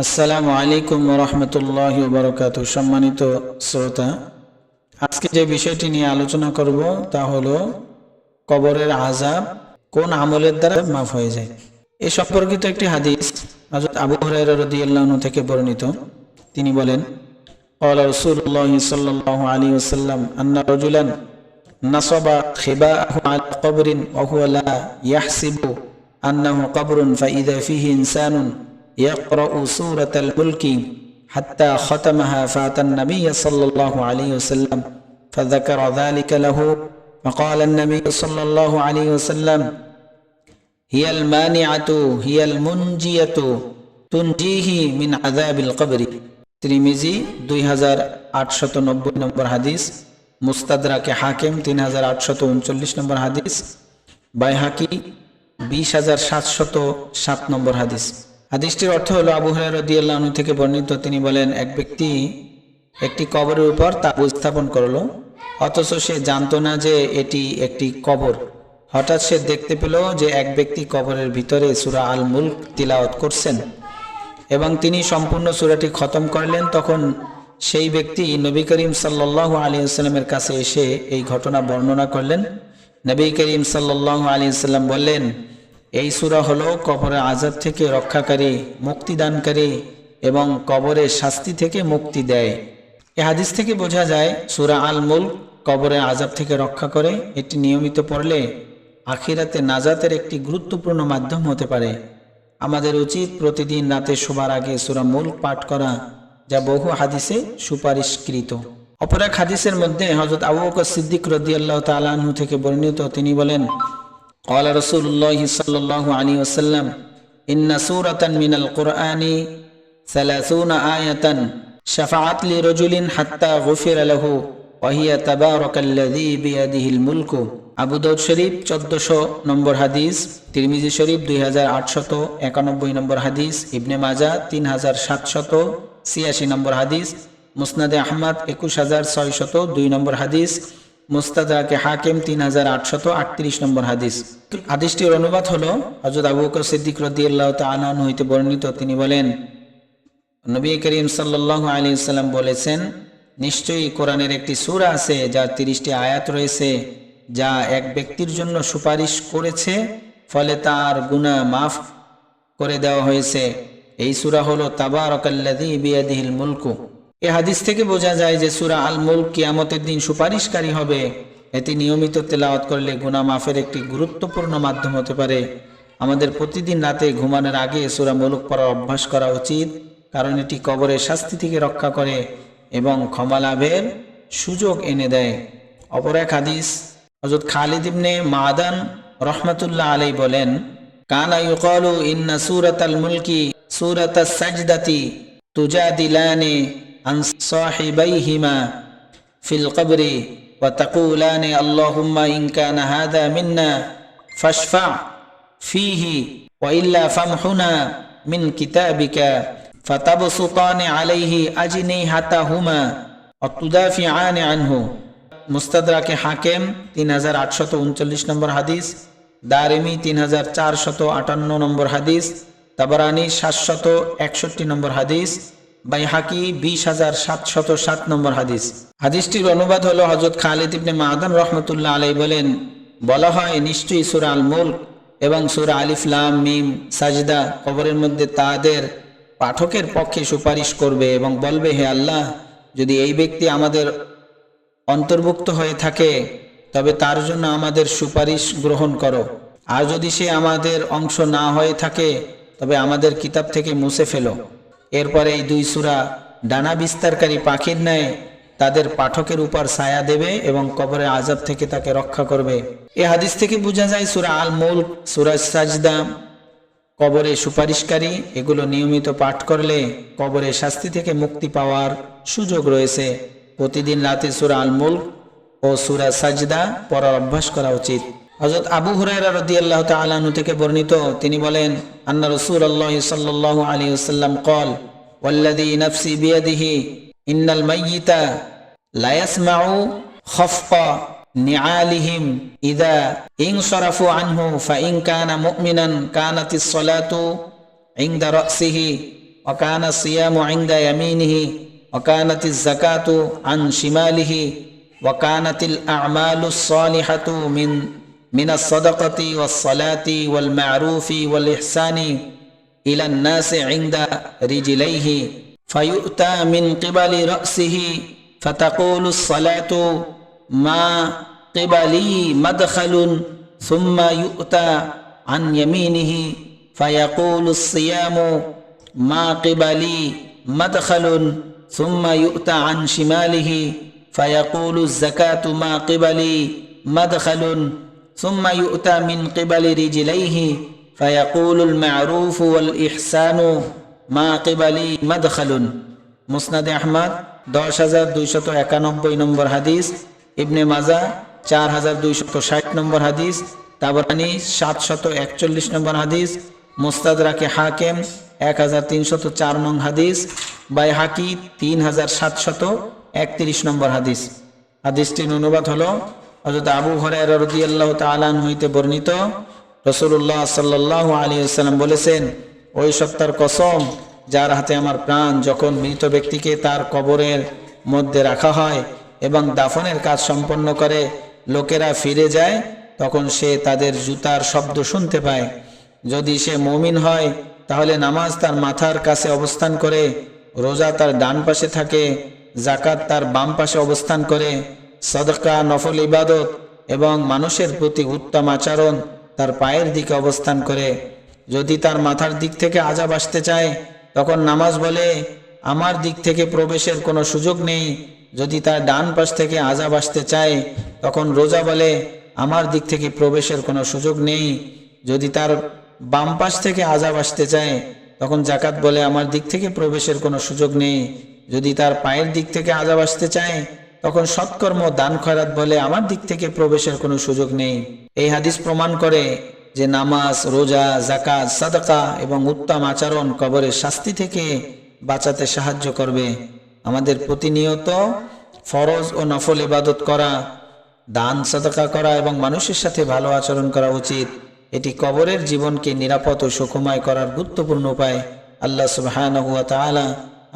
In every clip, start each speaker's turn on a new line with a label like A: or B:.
A: আসসালামু আলাইকুম রহমতুল্লাহ বরকাত সম্মানিত শ্রোতা আজকে যে বিষয়টি নিয়ে আলোচনা করব তা হলো কবরের আজাব কোন আমলের দ্বারা মাফ হয়ে যায় এ সম্পর্কিত একটি হাদিস হযরত আবু হুরায়রা রাদিয়াল্লাহু আনহু থেকে বর্ণিত তিনি বলেন قال رسول الله صلى الله عليه وسلم أن رجلا نصب خباءه على قبر وهو لا يحسب أنه قبر فإذا فيه إنسان يقرأ سورة الملك حتى ختمها فات النبي صلى الله عليه وسلم فذكر ذلك له فقال النبي صلى الله عليه وسلم هي المانعة هي المنجية تنجيه من عذاب القبر ত্রিমিজি দুই হাজার আটশত নব্বই নম্বর হাদিস মুস্তাদরাকে হাকিম তিন হাজার আটশত উনচল্লিশ নম্বর হাদিস বাইহাকি বিশ হাজার সাতশত সাত নম্বর হাদিস হাদিসটির অর্থ হলো আবু হরিয়াল্লাহ থেকে বর্ণিত, তিনি বলেন, এক ব্যক্তি একটি কবরের উপর তা উপস্থাপন করল, অথচ সে জানতো না যে এটি একটি কবর। হঠাৎ সে দেখতে পেল যে এক ব্যক্তি কবরের ভিতরে সুরা আল মুল্ক তিলাওয়াত করছেন এবং তিনি সম্পূর্ণ সুরাটি খতম করলেন। তখন সেই ব্যক্তি নবী করিম সাল্লাহ আলী আসসালামের কাছে এসে এই ঘটনা বর্ণনা করলেন। নবী করিম সাল্লাহ আলী সাল্লাম বললেন এই সুরা হলো কবরের আজাদ থেকে রক্ষাকারী, মুক্তিদানকারী এবং কবরের শাস্তি থেকে মুক্তি দেয়। এ হাদিস থেকে বোঝা যায়, সুরা আল মুল কবরের আজাব থেকে রক্ষা করে এটি নিয়মিত পড়লে আখিরাতে নাজাতের একটি গুরুত্বপূর্ণ মাধ্যম হতে পারে। আমাদের উচিত প্রতিদিন রাতে শোবার আগে সুরা মুল পাঠ করা, যা বহু হাদিসে সুপারিশকৃত। অপর এক হাদিসের মধ্যে হজরত আবু বকর সিদ্দিক রদিয়াল্লাহ তালাহু থেকে বর্ণিত, তিনি বলেন قال رسول الله صلى الله عليه وسلم إن سورة من القرآن ثلاثون آية شفعت لرجل حتى غفر له وهي تبارك الذي بيده الملك আবু দাউদ শরীফ চোদ্দশো নম্বর হাদিস তিরমিজি শরীফ দুই হাজার আটশত একানব্বই নম্বর হাদিস ইবনে মাজা তিন হাজার সাতশত ছিয়াশি নম্বর হাদিস মুসনাদে আহমদ একুশ হাজার ছয়শত দুই নম্বর হাদিস মুস্তাদাকে হাকিম তিন হাজার আটশত আটত্রিশ নম্বর হাদিস। হাদিসটির অনুবাদ হলো হজরত আবু বকর সিদ্দিক রদিয়াল্লাহ তালান হইতে বর্ণিত, তিনি বলেন, নবী করিম সাল্লাহ আলী সাল্লাম বলেছেন, নিশ্চয়ই কোরআনের একটি সূরা আছে যার তিরিশটি আয়াত রয়েছে, যা এক ব্যক্তির জন্য সুপারিশ করেছে, ফলে তার গুনাহ মাফ করে দেওয়া হয়েছে। এই সূরা হলো, তাবারাকাল্লাযী বিয়াদিহিল মুলকু। এ হাদিস থেকে বোঝা যায় যে সুরা আল মুলক কিয়ামতের দিন সুপারিশকারী হবে। এটি নিয়মিত তেলাওয়াত করলে গুনাহ মাফের একটি গুরুত্বপূর্ণ মাধ্যম হতে পারে। আমাদের প্রতিদিন রাতে ঘুমানোর আগে সুরা মুলুক পড়ার অভ্যাস করা উচিত, কারণ এটি কবরের শাস্তি থেকে রক্ষা করে এবং ক্ষমা লাভের সুযোগ এনে দেয়। অপর এক হাদিস হজরত খালিদ ইবনে মাদান রহমতুল্লাহ আলাই বলেন, কানা ইউকালু ইন্না সূরাতাল মুলকি সূরাতাস সাজদাতি তুজাদিলানি কবরি ওয়া তাকুলানি আল্লাহুম্মা ইন কানা হাদা মিন্না ফাশফা ফিহি ওয়া ইল্লা ফামহুনা মিন কিতাবিকা ফাতাবসুতানি আলাইহি আজনিহাতাহুমা ওয়া তুদাফিআনি আনহু মুস্তাদরাকে হাকেম তিন হাজার আটশত উনচল্লিশ নম্বর হাদিস, দারেমি তিন হাজার চারশত আটান্ন নম্বর হাদিস, তাবারানি সাতশত একষট্টি নম্বর হাদিস বাইহাকি বিশ হাজার সাতশত সাত নম্বর হাদিস। হাদিসটির অনুবাদ হলো হজরত খালিদ ইবনে মাহাদান রহমতুল্লাহ আলাই বলেন, বলা হয় নিশ্চয়ই সুরা আল মুল্ক এবং সুরা আলিফলাম মিম, সাজদা কবরের মধ্যে তাদের পাঠকের পক্ষে সুপারিশ করবে এবং বলবে, হে আল্লাহ, যদি এই ব্যক্তি আমাদের অন্তর্ভুক্ত হয়ে থাকে, তবে তার জন্য আমাদের সুপারিশ গ্রহণ করো। আর যদি সে আমাদের অংশ না হয়ে থাকে, তবে আমাদের কিতাব থেকে মুছে ফেলো। এরপরে এই দুই সুরা ডানা বিস্তারকারী পাখির ন্যায় তাদের পাঠকের উপর ছায়া দেবে এবং কবরের আজাব থেকে তাকে রক্ষা করবে। এ হাদিস থেকে বোঝা যায় সুরা আল মুল্ক সুরা সাজদা কবরে সুপারিশকারী, এগুলো নিয়মিত পাঠ করলে কবরে শাস্তি থেকে মুক্তি পাওয়ার সুযোগ রয়েছে। প্রতিদিন রাতে সুরা আল মুল্ক ও সুরা সাজদা পড়ার অভ্যাস করা উচিত। হজরত আবু হুরায়রা রাদিয়াল্লাহু তাআলা আনহু থেকে বর্ণিত তিনি বলেন আন্না রাসূলুল্লাহ সাল্লাল্লাহু আলাইহি ওয়াসাল্লাম قال والذي نفسي بيده إن الميت لا يسمع خفق نعالهم إذا انصرفوا عنه فإن كان مؤمنا كانت الصلاة عند رأسه وكان الصيام عند يمينه وكانت الزكاة عن شماله وكانت الأعمال الصالحة من من الصدقة والصلاة والمعروف والإحسان إلى الناس عند رجليه فيؤتى من قبل رأسه فتقول الصلاة ما قبلي مدخل ثم يؤتى عن يمينه فيقول الصيام ما قبلي مدخل ثم يؤتى عن شماله فيقول الزكاة ما قبلي مدخل ثم يؤتى من قبل رجليه فيقول المعروف والإحسان ما قبلي مدخل মুসনাদ আহমদ দশ হাজার দুইশত একানব্বই নম্বর হাদিস ইবনে মাজা চার হাজার দুইশত ষাট নম্বর হাদিস তাবরানি সাতশত একচল্লিশ নম্বর হাদিস মুস্তাদ রাকে হাকেম এক হাজার তিনশত চার নং হাদিস বাই হাকি তিন হাজার সাতশত একত্রিশ নম্বর হাদিস হাদিসটির অনুবাদ হলো হজরত আবু হরাই রদি আল্লাহ তালান হইতে বর্ণিত রসুল্লাহ সাল্লাহ আলী আসসালাম বলেছেন, ওই সত্তার কসম, যার হাতে আমার প্রাণ যখন মৃত ব্যক্তিকে তার কবরের মধ্যে রাখা হয় এবং দাফনের কাজ সম্পন্ন করে, লোকেরা ফিরে যায়, তখন সে তাদের জুতার শব্দ শুনতে পায়। যদি সে মমিন হয়, তাহলে নামাজ তার মাথার কাছে অবস্থান করে, রোজা তার ডান পাশে থাকে জাকাত তার বাম পাশে অবস্থান করে সদকা, নফল ইবাদত এবং মানুষের প্রতি উত্তম আচরণ তার পায়ের দিকে অবস্থান করে। যদি তার মাথার দিক থেকে আজাব আসতে চায়, তখন নামাজ বলে, আমার দিক থেকে প্রবেশের কোনো সুযোগ নেই। যদি তার ডান পাশ থেকে আজাব আসতে চায়, তখন রোজা বলে, আমার দিক থেকে প্রবেশের কোনো সুযোগ নেই। যদি তার বাম পাশ থেকে আজাব আসতে চায়, তখন জাকাত বলে, আমার দিক থেকে প্রবেশের কোনো সুযোগ নেই। যদি তার পায়ের দিক থেকে আজাব আসতে চায় তখন সৎকর্ম দান খয়রাত বলে আমার দিক থেকে প্রবেশের কোনো সুযোগ নেই। এই হাদিস প্রমাণ করে যে নামাজ, রোজা জাকাত সাদাকা এবং উত্তম আচরণ কবরের শাস্তি থেকে বাঁচাতে সাহায্য করবে। আমাদের প্রতিনিয়ত ফরজ ও নফল ইবাদত করা, দান, সাদাকা করা এবং মানুষের সাথে ভালো আচরণ করা উচিত। এটি কবরের জীবনকে নিরাপদ ও সুখময় করার গুরুত্বপূর্ণ উপায়। আল্লাহ তাআলা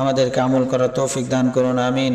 A: আমাদেরকে আমল করার তৌফিক দান করুন, আমিন।